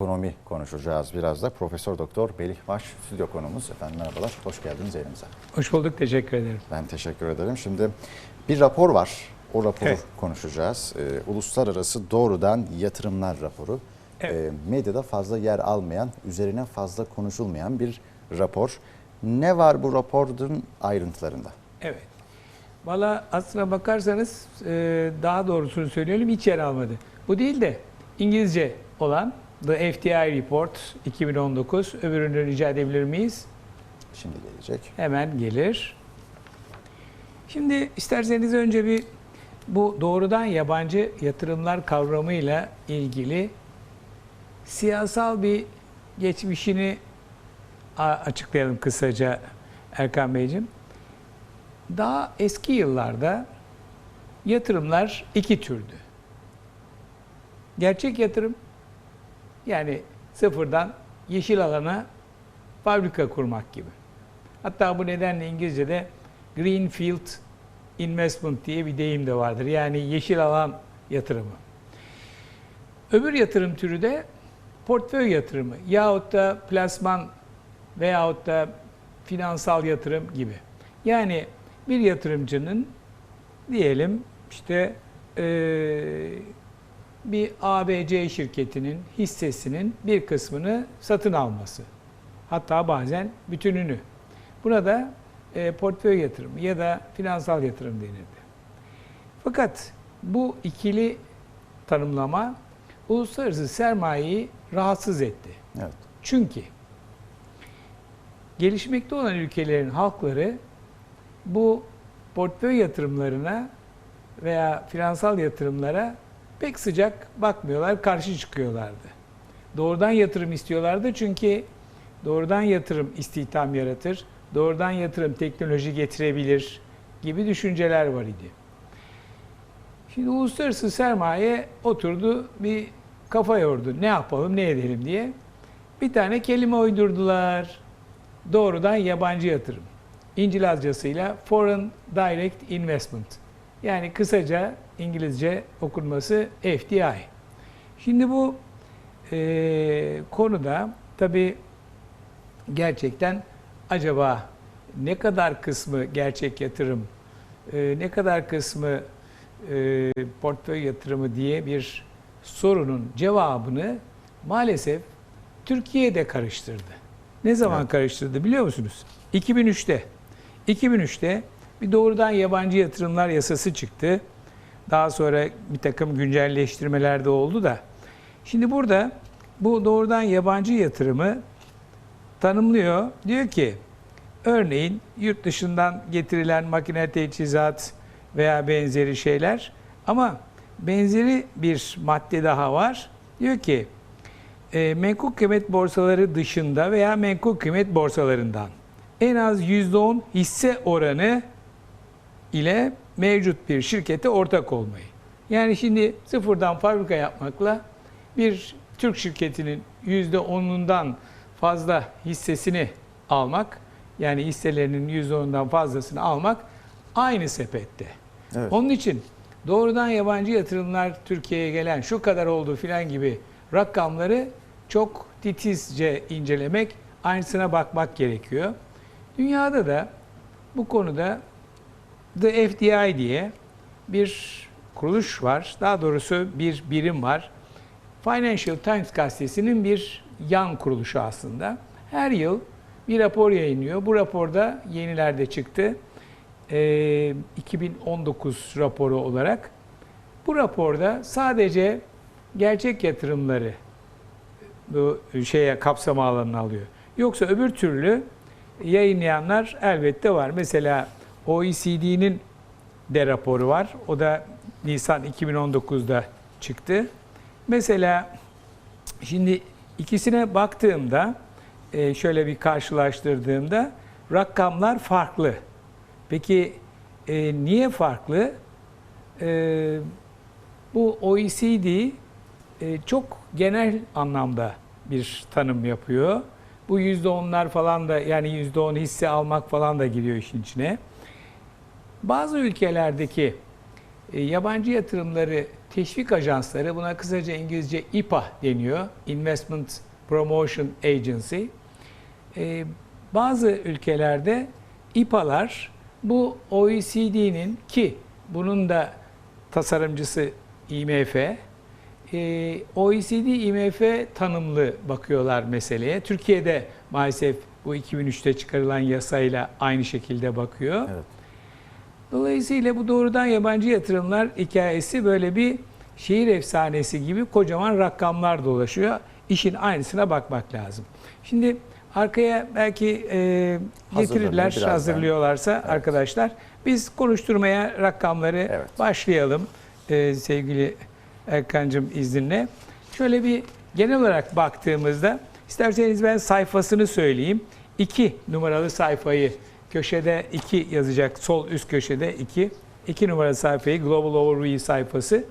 Ekonomi konuşacağız biraz da. Profesör Doktor Melih Baş stüdyo konumuz. Efendim merhabalar, hoş geldiniz yayınımıza. Hoş bulduk, teşekkür ederim. Ben teşekkür ederim. Şimdi bir rapor var. O raporu Evet. konuşacağız. Ee, Uluslararası Doğrudan Yatırımlar raporu. Evet. Ee, medyada fazla yer almayan, üzerine fazla konuşulmayan bir rapor. Ne var bu raporun ayrıntılarında? Evet. Valla aslına bakarsanız e, daha doğrusunu söyleyelim hiç yer almadı. Bu değil de İngilizce olan The FDI Report 2019 öbürünü rica edebilir miyiz? Şimdi gelecek. Hemen gelir. Şimdi isterseniz önce bir bu doğrudan yabancı yatırımlar kavramıyla ilgili siyasal bir geçmişini açıklayalım kısaca Erkan Beyciğim. Daha eski yıllarda yatırımlar iki türdü. Gerçek yatırım yani sıfırdan yeşil alana fabrika kurmak gibi. Hatta bu nedenle İngilizce'de Greenfield Investment diye bir deyim de vardır. Yani yeşil alan yatırımı. Öbür yatırım türü de portföy yatırımı yahut da plasman veyahut da finansal yatırım gibi. Yani bir yatırımcının diyelim işte bir ABC şirketinin hissesinin bir kısmını satın alması. Hatta bazen bütününü. Buna da e, portföy yatırımı ya da finansal yatırım denirdi. Fakat bu ikili tanımlama uluslararası sermayeyi rahatsız etti. Evet. Çünkü gelişmekte olan ülkelerin halkları bu portföy yatırımlarına veya finansal yatırımlara pek sıcak bakmıyorlar, karşı çıkıyorlardı. Doğrudan yatırım istiyorlardı çünkü doğrudan yatırım istihdam yaratır, doğrudan yatırım teknoloji getirebilir gibi düşünceler var idi. Şimdi uluslararası sermaye oturdu bir kafa yordu. Ne yapalım, ne edelim diye. Bir tane kelime uydurdular. Doğrudan yabancı yatırım. İncilazcasıyla Foreign Direct Investment. Yani kısaca İngilizce okunması FDI. Şimdi bu eee, konuda tabii gerçekten acaba ne kadar kısmı gerçek yatırım, e, ne kadar kısmı e, portföy yatırımı diye bir sorunun cevabını maalesef Türkiye'de karıştırdı. Ne zaman Evet. karıştırdı biliyor musunuz? 2003'te. 2003'te bir doğrudan yabancı yatırımlar yasası çıktı. Daha sonra bir takım güncelleştirmeler de oldu da. Şimdi burada bu doğrudan yabancı yatırımı tanımlıyor. Diyor ki örneğin yurt dışından getirilen makine teçhizat veya benzeri şeyler ama benzeri bir madde daha var. Diyor ki e, menkul kıymet borsaları dışında veya menkul kıymet borsalarından en az %10 hisse oranı ile mevcut bir şirkete ortak olmayı. Yani şimdi sıfırdan fabrika yapmakla bir Türk şirketinin %10'undan fazla hissesini almak, yani hisselerinin %10'undan fazlasını almak aynı sepette. Evet. Onun için doğrudan yabancı yatırımlar Türkiye'ye gelen şu kadar oldu filan gibi rakamları çok titizce incelemek, aynısına bakmak gerekiyor. Dünyada da bu konuda The FDI diye bir kuruluş var. Daha doğrusu bir birim var. Financial Times gazetesinin bir yan kuruluşu aslında. Her yıl bir rapor yayınlıyor. Bu raporda yenilerde çıktı. Ee, 2019 raporu olarak. Bu raporda sadece gerçek yatırımları bu şeye kapsama alanına alıyor. Yoksa öbür türlü yayınlayanlar elbette var. Mesela OECD'nin de raporu var. O da Nisan 2019'da çıktı. Mesela şimdi ikisine baktığımda e, şöyle bir karşılaştırdığımda rakamlar farklı. Peki e, niye farklı? E, bu OECD çok genel anlamda bir tanım yapıyor. Bu yüzde onlar falan da yani yüzde on hisse almak falan da giriyor işin içine. Bazı ülkelerdeki e, yabancı yatırımları teşvik ajansları buna kısaca İngilizce IPA deniyor. Investment Promotion Agency. Ee, bazı ülkelerde İPA'lar bu OECD'nin ki bunun da tasarımcısı IMF, e, OECD IMF tanımlı bakıyorlar meseleye. Türkiye'de maalesef bu 2003'te çıkarılan yasayla aynı şekilde bakıyor. Evet. Dolayısıyla bu doğrudan yabancı yatırımlar hikayesi böyle bir şehir efsanesi gibi kocaman rakamlar dolaşıyor. İşin aynısına bakmak lazım. Şimdi arkaya belki e, getirirler, hazırlıyorlarsa arkadaşlar. Biz konuşturmaya rakamları Evet. başlayalım e, sevgili Erkan'cığım izninle. Şöyle bir genel olarak baktığımızda isterseniz ben sayfasını söyleyeyim. 2 numaralı sayfayı köşede 2 yazacak. Sol üst köşede 2. 2 numaralı sayfayı Global Overview sayfası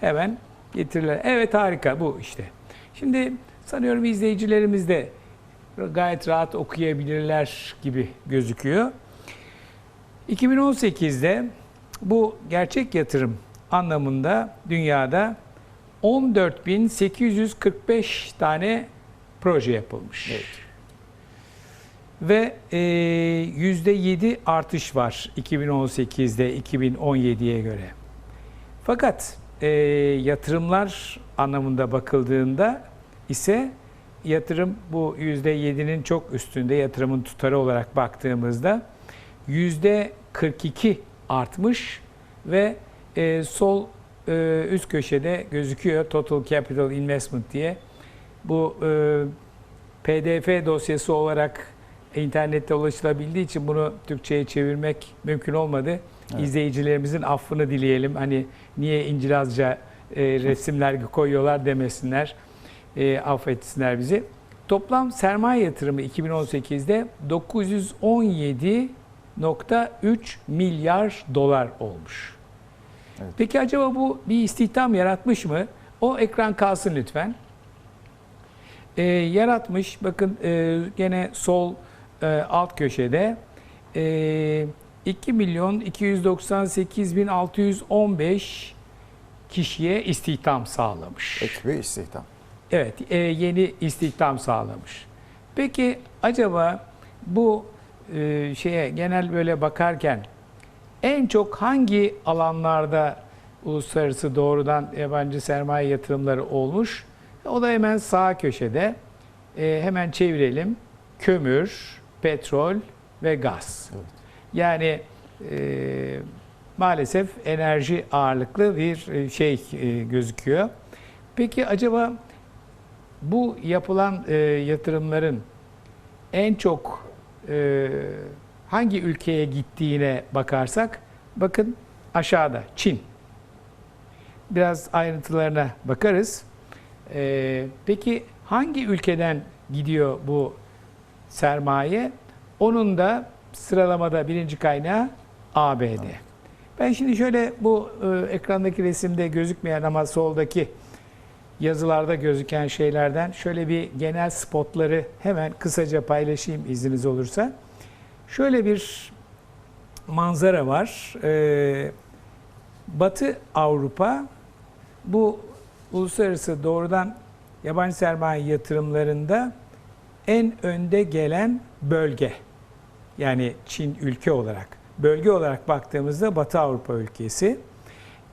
hemen getirirler. Evet harika bu işte. Şimdi sanıyorum izleyicilerimiz de gayet rahat okuyabilirler gibi gözüküyor. 2018'de bu gerçek yatırım anlamında dünyada 14.845 tane proje yapılmış. Evet. Ve e, %7 artış var 2018'de 2017'ye göre. Fakat e, yatırımlar anlamında bakıldığında ise yatırım bu %7'nin çok üstünde yatırımın tutarı olarak baktığımızda %42 artmış ve e, sol e, üst köşede gözüküyor Total Capital Investment diye. Bu e, PDF dosyası olarak internette ulaşılabildiği için bunu Türkçe'ye çevirmek mümkün olmadı. Evet. İzleyicilerimizin affını dileyelim. Hani niye İncilazca e, resimler koyuyorlar demesinler. E, affetsinler bizi. Toplam sermaye yatırımı 2018'de 917.3 milyar dolar olmuş. Evet. Peki acaba bu bir istihdam yaratmış mı? O ekran kalsın lütfen. Ee, yaratmış. Bakın e, gene sol e, alt köşede e, 2 milyon 298 bin 615 kişiye istihdam sağlamış. Ek bir istihdam. Evet, e, yeni istihdam sağlamış. Peki acaba bu e, şeye genel böyle bakarken en çok hangi alanlarda uluslararası doğrudan yabancı sermaye yatırımları olmuş? O da hemen sağ köşede. E, hemen çevirelim. Kömür, petrol ve gaz. Evet. Yani e, maalesef enerji ağırlıklı bir e, şey e, gözüküyor. Peki acaba bu yapılan e, yatırımların en çok e, hangi ülkeye gittiğine bakarsak bakın aşağıda Çin. Biraz ayrıntılarına bakarız. E, peki hangi ülkeden gidiyor bu sermaye? Onun da sıralamada birinci kaynağı ABD. Ben şimdi şöyle bu e, ekrandaki resimde gözükmeyen ama soldaki yazılarda gözüken şeylerden şöyle bir genel spotları hemen kısaca paylaşayım izniniz olursa. Şöyle bir manzara var. Ee, Batı Avrupa bu uluslararası doğrudan yabancı sermaye yatırımlarında en önde gelen bölge. Yani Çin ülke olarak. Bölge olarak baktığımızda Batı Avrupa ülkesi.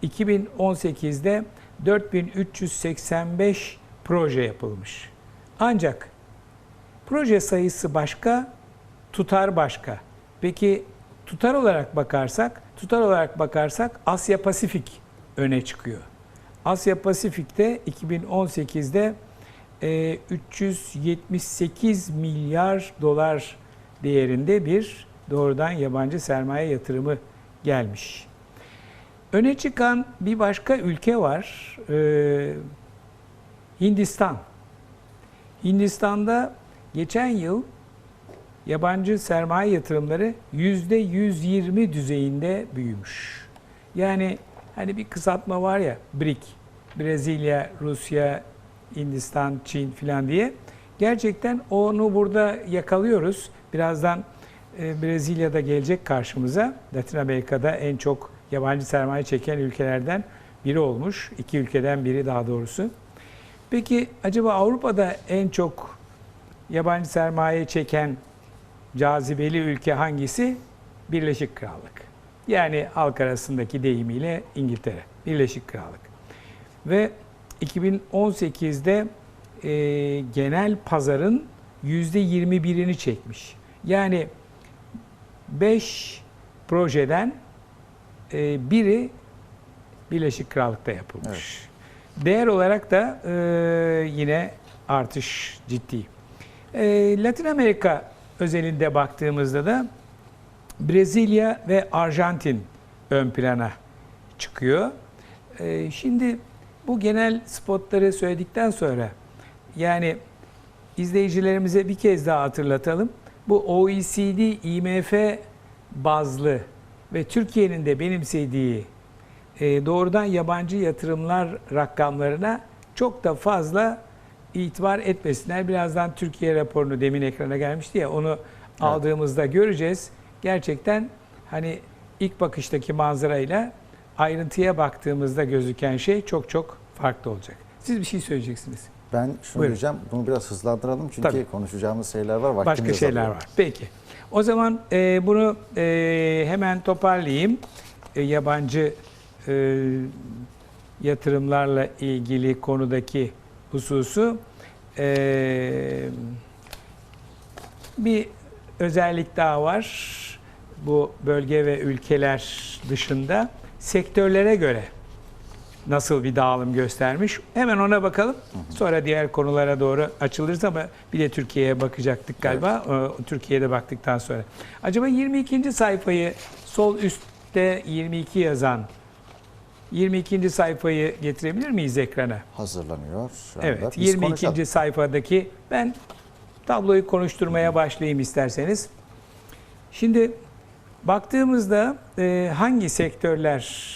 2018'de 4385 proje yapılmış. Ancak proje sayısı başka, tutar başka. Peki tutar olarak bakarsak, tutar olarak bakarsak Asya Pasifik öne çıkıyor. Asya Pasifik'te 2018'de e, 378 milyar dolar değerinde bir doğrudan yabancı sermaye yatırımı gelmiş. Öne çıkan bir başka ülke var. Ee, Hindistan. Hindistan'da geçen yıl yabancı sermaye yatırımları yüzde 120 düzeyinde büyümüş. Yani hani bir kısaltma var ya BRIC, Brezilya, Rusya, Hindistan, Çin filan diye. Gerçekten onu burada yakalıyoruz. Birazdan e, Brezilya'da gelecek karşımıza. Latin Amerika'da en çok yabancı sermaye çeken ülkelerden biri olmuş. İki ülkeden biri daha doğrusu. Peki acaba Avrupa'da en çok yabancı sermaye çeken cazibeli ülke hangisi? Birleşik Krallık. Yani halk arasındaki deyimiyle İngiltere, Birleşik Krallık. Ve 2018'de e, genel pazarın %21'ini çekmiş. Yani 5 projeden e, biri Birleşik Krallık'ta yapılmış. Değer olarak da e, yine artış ciddi. E, Latin Amerika özelinde baktığımızda da Brezilya ve Arjantin ön plana çıkıyor. E, şimdi bu genel spotları söyledikten sonra yani izleyicilerimize bir kez daha hatırlatalım. Bu OECD, IMF bazlı ve Türkiye'nin de benimsediği e, doğrudan yabancı yatırımlar rakamlarına çok da fazla itibar etmesinler. Birazdan Türkiye raporunu demin ekrana gelmişti ya onu aldığımızda göreceğiz. Gerçekten hani ilk bakıştaki manzarayla ayrıntıya baktığımızda gözüken şey çok çok farklı olacak. Siz bir şey söyleyeceksiniz. Ben şunu Buyurun. diyeceğim, bunu biraz hızlandıralım çünkü Tabii. konuşacağımız şeyler var. Vaktimiz Başka şeyler azalıyor. var. Peki. O zaman e, bunu e, hemen toparlayayım. E, yabancı e, yatırımlarla ilgili konudaki hususu e, bir özellik daha var. Bu bölge ve ülkeler dışında sektörlere göre nasıl bir dağılım göstermiş. Hemen ona bakalım. Sonra diğer konulara doğru açılırız ama bir de Türkiye'ye bakacaktık galiba. Ee, Türkiye'de baktıktan sonra. Acaba 22. sayfayı sol üstte 22 yazan 22. sayfayı getirebilir miyiz ekrana? Hazırlanıyor şu anda. Evet, Biz 22. konuşalım. sayfadaki ben tabloyu konuşturmaya başlayayım isterseniz. Şimdi baktığımızda e, hangi sektörler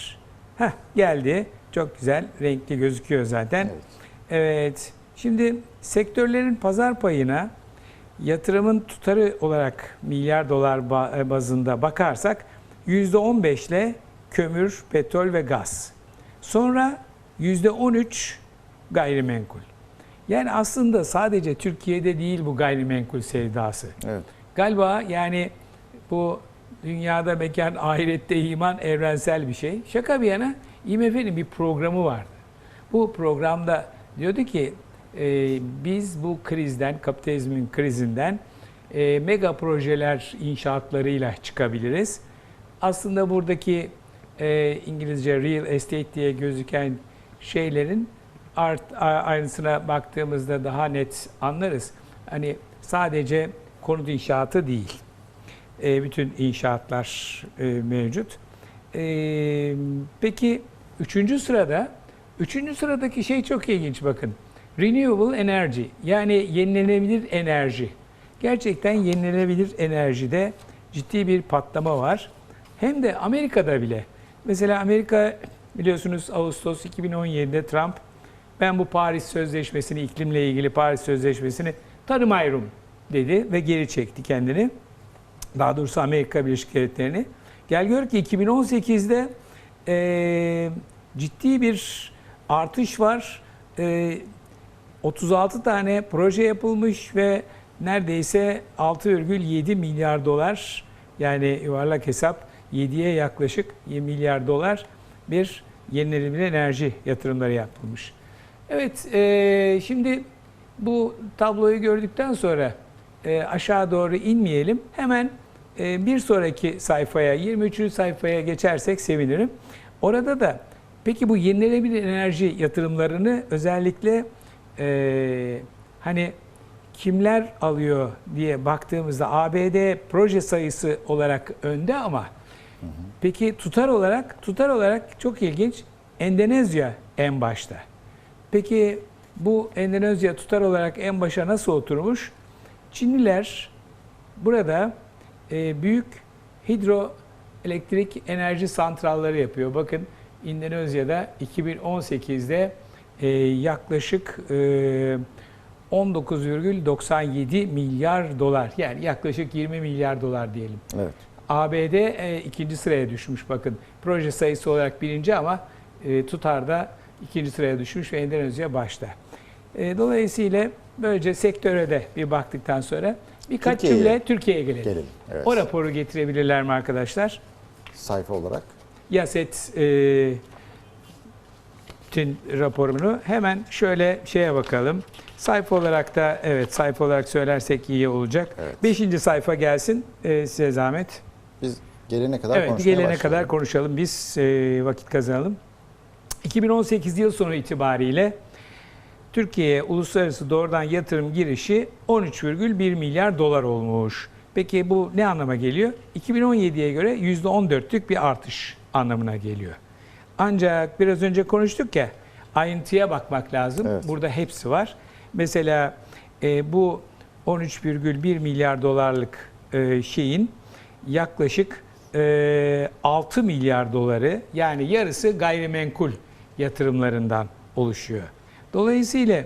Heh, geldi. Çok güzel, renkli gözüküyor zaten. Evet. Evet. Şimdi sektörlerin pazar payına yatırımın tutarı olarak milyar dolar e, bazında bakarsak %15 ile kömür, petrol ve gaz. Sonra %13 gayrimenkul. Yani aslında sadece Türkiye'de değil bu gayrimenkul sevdası. Evet. Galiba yani bu dünyada mekan, ahirette iman evrensel bir şey. Şaka bir yana IMF'nin bir programı vardı. Bu programda diyordu ki e, biz bu krizden, kapitalizmin krizinden e, mega projeler inşaatlarıyla çıkabiliriz. Aslında buradaki e, İngilizce real estate diye gözüken şeylerin art, ayrıntısına baktığımızda daha net anlarız. Hani sadece konut inşaatı değil. E, bütün inşaatlar e, mevcut. E, peki üçüncü sırada, üçüncü sıradaki şey çok ilginç bakın. Renewable energy yani yenilenebilir enerji. Gerçekten yenilenebilir enerjide ciddi bir patlama var. Hem de Amerika'da bile. Mesela Amerika biliyorsunuz Ağustos 2017'de Trump ben bu Paris Sözleşmesi'ni, iklimle ilgili Paris Sözleşmesi'ni tanımayırım dedi ve geri çekti kendini. Daha doğrusu Amerika Birleşik Devletleri'ni. Gel gör ki 2018'de eee, ciddi bir artış var. Eee 36 tane proje yapılmış ve neredeyse 6,7 milyar dolar yani yuvarlak hesap 7'ye yaklaşık 20 milyar dolar bir yenilenebilir enerji yatırımları yapılmış. Evet, eee, şimdi bu tabloyu gördükten sonra e, aşağı doğru inmeyelim. Hemen e, bir sonraki sayfaya, 23. sayfaya geçersek sevinirim. Orada da peki bu yenilenebilir enerji yatırımlarını özellikle e, hani kimler alıyor diye baktığımızda ABD proje sayısı olarak önde ama peki tutar olarak tutar olarak çok ilginç Endonezya en başta. Peki bu Endonezya tutar olarak en başa nasıl oturmuş? Çinliler burada e, büyük hidroelektrik enerji santralları yapıyor. Bakın Endonezya'da 2018'de e, yaklaşık e, 19,97 milyar dolar yani yaklaşık 20 milyar dolar diyelim. Evet. ABD e, ikinci sıraya düşmüş bakın. Proje sayısı olarak birinci ama e, tutarda ikinci sıraya düşmüş ve Endonezya başta. E, dolayısıyla böylece sektöre de bir baktıktan sonra birkaç Türkiye'ye cümle Türkiye'ye gelelim. Gelelim. Evet. O raporu getirebilirler mi arkadaşlar? Sayfa olarak. Yaset e, raporunu hemen şöyle şeye bakalım. Sayfa olarak da evet sayfa olarak söylersek iyi olacak. Evet. Beşinci sayfa gelsin e, size zahmet. Biz gelene kadar Evet konuşmaya gelene başlayalım. kadar konuşalım biz e, vakit kazanalım. 2018 yıl sonu itibariyle Türkiye'ye uluslararası doğrudan yatırım girişi 13,1 milyar dolar olmuş. Peki bu ne anlama geliyor? 2017'ye göre %14'lük bir artış anlamına geliyor. Ancak biraz önce konuştuk ya ayrıntıya bakmak lazım. Evet. Burada hepsi var. Mesela e, bu 13,1 milyar dolarlık e, şeyin yaklaşık e, 6 milyar doları yani yarısı gayrimenkul yatırımlarından oluşuyor. Dolayısıyla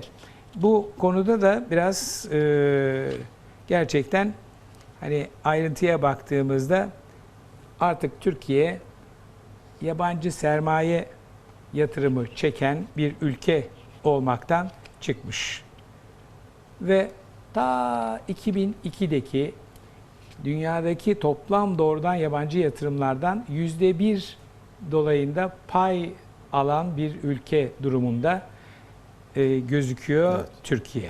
bu konuda da biraz e, gerçekten hani ayrıntıya baktığımızda artık Türkiye yabancı sermaye yatırımı çeken bir ülke olmaktan çıkmış. Ve ta 2002'deki dünyadaki toplam doğrudan yabancı yatırımlardan yüzde bir dolayında pay alan bir ülke durumunda e, gözüküyor Evet. Türkiye.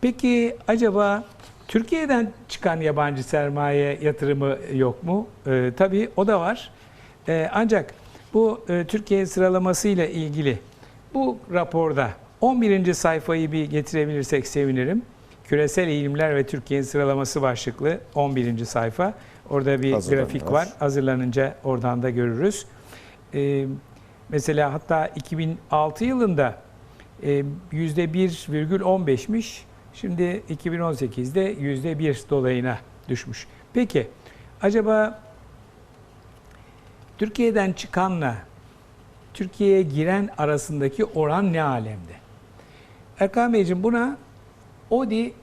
Peki acaba Türkiye'den çıkan yabancı sermaye yatırımı yok mu? E, tabii o da var. E, ancak bu e, Türkiye sıralamasıyla ilgili bu raporda 11. sayfayı bir getirebilirsek sevinirim. Küresel eğilimler ve Türkiye'nin sıralaması başlıklı 11. sayfa. Orada bir grafik var. Hazırlanınca oradan da görürüz. Ee, mesela hatta 2006 yılında %1,15'miş. Şimdi 2018'de %1 dolayına düşmüş. Peki acaba Türkiye'den çıkanla Türkiye'ye giren arasındaki oran ne alemde? Erkan Beyciğim buna ODI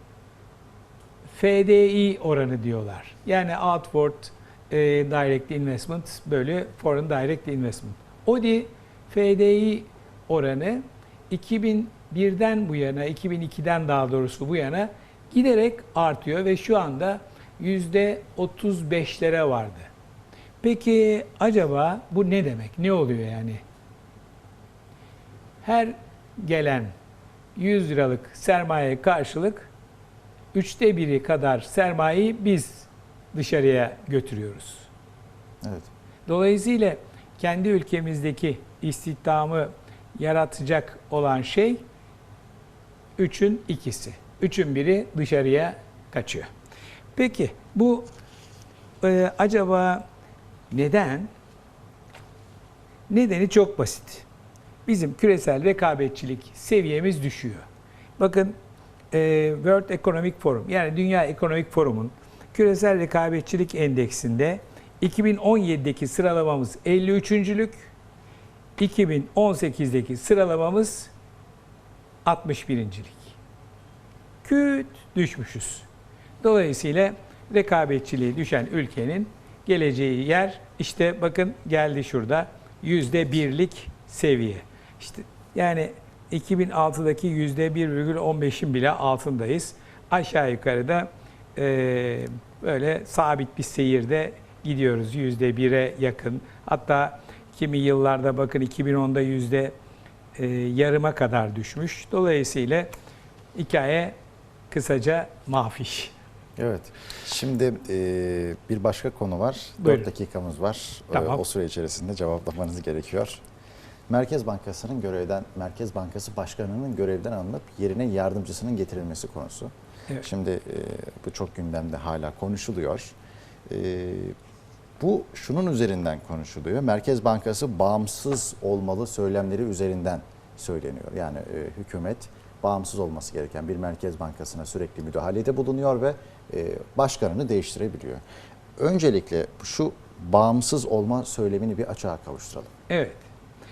FDI oranı diyorlar. Yani Outward e, Direct Investment bölü Foreign Direct Investment. ODI FDI oranı 2001'den bu yana, 2002'den daha doğrusu bu yana giderek artıyor ve şu anda %35'lere vardı. Peki acaba bu ne demek? Ne oluyor yani? Her gelen 100 liralık sermaye karşılık üçte biri kadar sermayeyi biz dışarıya götürüyoruz. Evet. Dolayısıyla kendi ülkemizdeki istihdamı yaratacak olan şey üçün ikisi. Üçün biri dışarıya kaçıyor. Peki bu e, acaba neden? Nedeni çok basit. Bizim küresel rekabetçilik seviyemiz düşüyor. Bakın e, World Economic Forum yani Dünya Ekonomik Forum'un küresel rekabetçilik endeksinde 2017'deki sıralamamız 53.lük, 2018'deki sıralamamız 61.lik. Küt düşmüşüz. Dolayısıyla rekabetçiliği düşen ülkenin geleceği yer işte bakın geldi şurada yüzde birlik seviye. İşte yani 2006'daki yüzde 1,15'in bile altındayız. Aşağı yukarı da e, böyle sabit bir seyirde gidiyoruz yüzde bire yakın. Hatta kimi yıllarda bakın 2010'da yüzde e, yarıma kadar düşmüş. Dolayısıyla hikaye kısaca mafiş. Evet. Şimdi e, bir başka konu var. Buyurun. 4 dakikamız var. E, Tamam. o süre içerisinde cevaplamanız gerekiyor. Merkez Bankası'nın görevden, Merkez Bankası Başkanı'nın görevden alınıp yerine yardımcısının getirilmesi konusu. Evet. Şimdi e, bu çok gündemde hala konuşuluyor. E, bu şunun üzerinden konuşuluyor. Merkez Bankası bağımsız olmalı söylemleri üzerinden söyleniyor. Yani e, hükümet bağımsız olması gereken bir Merkez Bankası'na sürekli müdahalede bulunuyor ve e, başkanını değiştirebiliyor. Öncelikle şu bağımsız olma söylemini bir açığa kavuşturalım. Evet.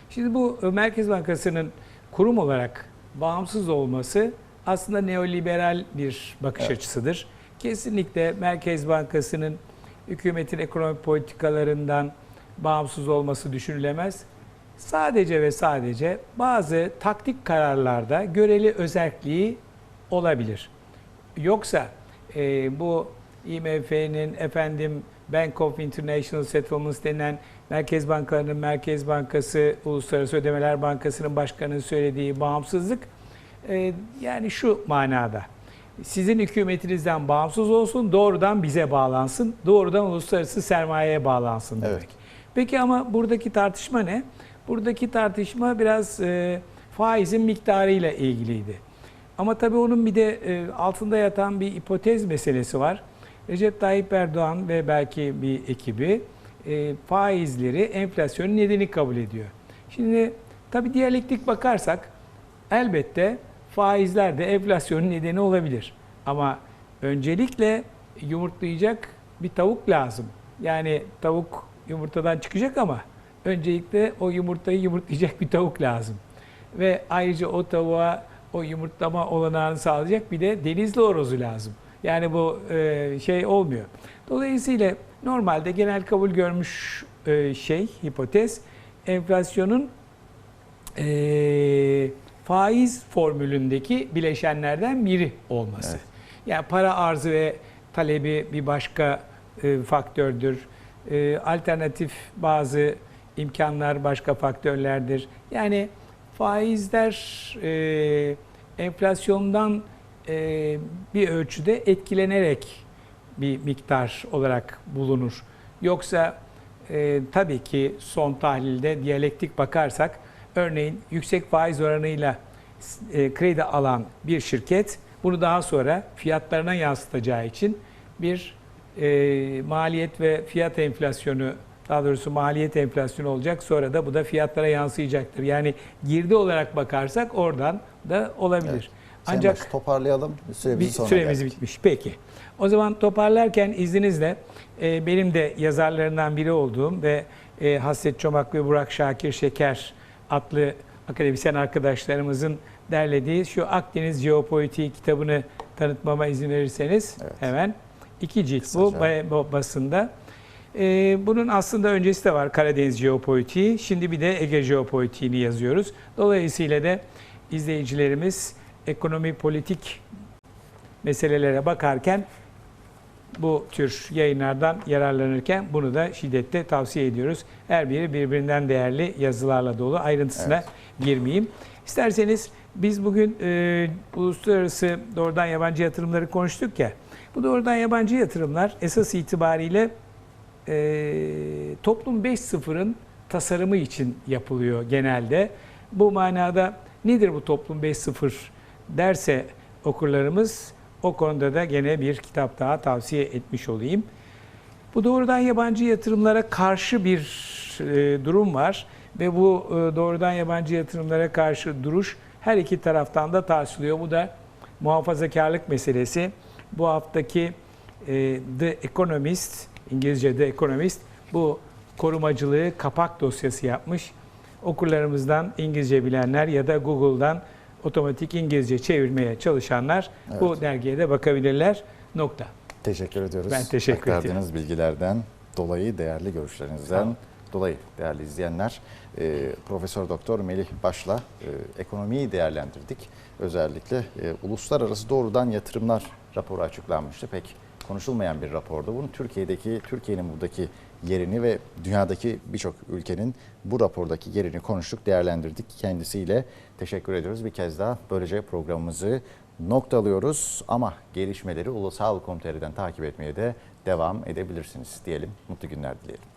Şimdi bu e, Merkez Bankası'nın kurum olarak bağımsız olması aslında neoliberal bir bakış Evet. açısıdır. Kesinlikle Merkez Bankası'nın hükümetin ekonomik politikalarından bağımsız olması düşünülemez. sadece ve sadece bazı taktik kararlarda göreli özelliği olabilir. Yoksa e, bu IMF'nin efendim Bank of International Settlements denen Merkez Bankalarının Merkez Bankası, Uluslararası Ödemeler Bankası'nın başkanının söylediği bağımsızlık e, yani şu manada. Sizin hükümetinizden bağımsız olsun, doğrudan bize bağlansın, doğrudan uluslararası sermayeye bağlansın demek. Evet. Peki ama buradaki tartışma ne? Buradaki tartışma biraz e, faizin miktarıyla ilgiliydi. Ama tabii onun bir de e, altında yatan bir hipotez meselesi var. Recep Tayyip Erdoğan ve belki bir ekibi e, faizleri enflasyonun nedeni kabul ediyor. Şimdi tabii diyalektik bakarsak elbette faizler de enflasyonun nedeni olabilir. Ama öncelikle yumurtlayacak bir tavuk lazım. Yani tavuk yumurtadan çıkacak ama öncelikle o yumurtayı yumurtlayacak bir tavuk lazım. Ve ayrıca o tavuğa o yumurtlama olanağını sağlayacak bir de denizli horozu lazım. Yani bu e, şey olmuyor. Dolayısıyla normalde genel kabul görmüş e, şey, hipotez enflasyonun e, faiz formülündeki bileşenlerden biri olması. Evet. Yani para arzı ve talebi bir başka e, faktördür. E, alternatif bazı imkanlar başka faktörlerdir. Yani faizler e, enflasyondan e, bir ölçüde etkilenerek bir miktar olarak bulunur. Yoksa e, tabii ki son tahlilde diyalektik bakarsak örneğin yüksek faiz oranıyla e, kredi alan bir şirket bunu daha sonra fiyatlarına yansıtacağı için bir e, maliyet ve fiyat enflasyonu daha doğrusu maliyet enflasyonu olacak. Sonra da bu da fiyatlara yansıyacaktır. Yani girdi olarak bakarsak oradan da olabilir. Evet. Ancak Ancak toparlayalım. Süremiz süremiz geldik. bitmiş. Peki. O zaman toparlarken izninizle e, benim de yazarlarından biri olduğum ve e, Hasret Çomak ve Burak Şakir Şeker adlı akademisyen arkadaşlarımızın derlediği şu Akdeniz Jeopolitiği kitabını tanıtmama izin verirseniz Evet. hemen iki cilt bu Kısaca. bu basında. E, bunun aslında öncesi de var Karadeniz Jeopolitiği. Şimdi bir de Ege Jeopolitiğini yazıyoruz. Dolayısıyla da izleyicilerimiz ekonomi politik meselelere bakarken bu tür yayınlardan yararlanırken bunu da şiddetle tavsiye ediyoruz. Her biri birbirinden değerli yazılarla dolu. Ayrıntısına Evet. girmeyeyim. İsterseniz biz bugün e, uluslararası doğrudan yabancı yatırımları konuştuk ya. Bu doğrudan yabancı yatırımlar esas itibariyle e, toplum 5.0'ın tasarımı için yapılıyor genelde. Bu manada nedir bu toplum 5.0 derse okurlarımız o konuda da gene bir kitap daha tavsiye etmiş olayım. Bu doğrudan yabancı yatırımlara karşı bir e, durum var ve bu e, doğrudan yabancı yatırımlara karşı duruş her iki taraftan da tartışılıyor. Bu da muhafazakarlık meselesi. Bu haftaki e, The Economist, İngilizce The Economist bu korumacılığı kapak dosyası yapmış. Okurlarımızdan İngilizce bilenler ya da Google'dan otomatik İngilizce çevirmeye çalışanlar bu Evet. dergiye de bakabilirler. Nokta. Teşekkür ediyoruz. Ben teşekkür Aktardığınız bilgilerden dolayı, değerli görüşlerinizden dolayı değerli izleyenler. e, Profesör Doktor Melih Baş'la e, ekonomiyi değerlendirdik. Özellikle e, uluslararası doğrudan yatırımlar raporu açıklanmıştı. Pek konuşulmayan bir rapordu. Bunun Türkiye'deki, Türkiye'nin buradaki yerini ve dünyadaki birçok ülkenin bu rapordaki yerini konuştuk, değerlendirdik. Kendisiyle teşekkür ediyoruz. Bir kez daha böylece programımızı noktalıyoruz ama gelişmeleri ulusal.com.tr'den takip etmeye de devam edebilirsiniz diyelim. Mutlu günler dileyelim.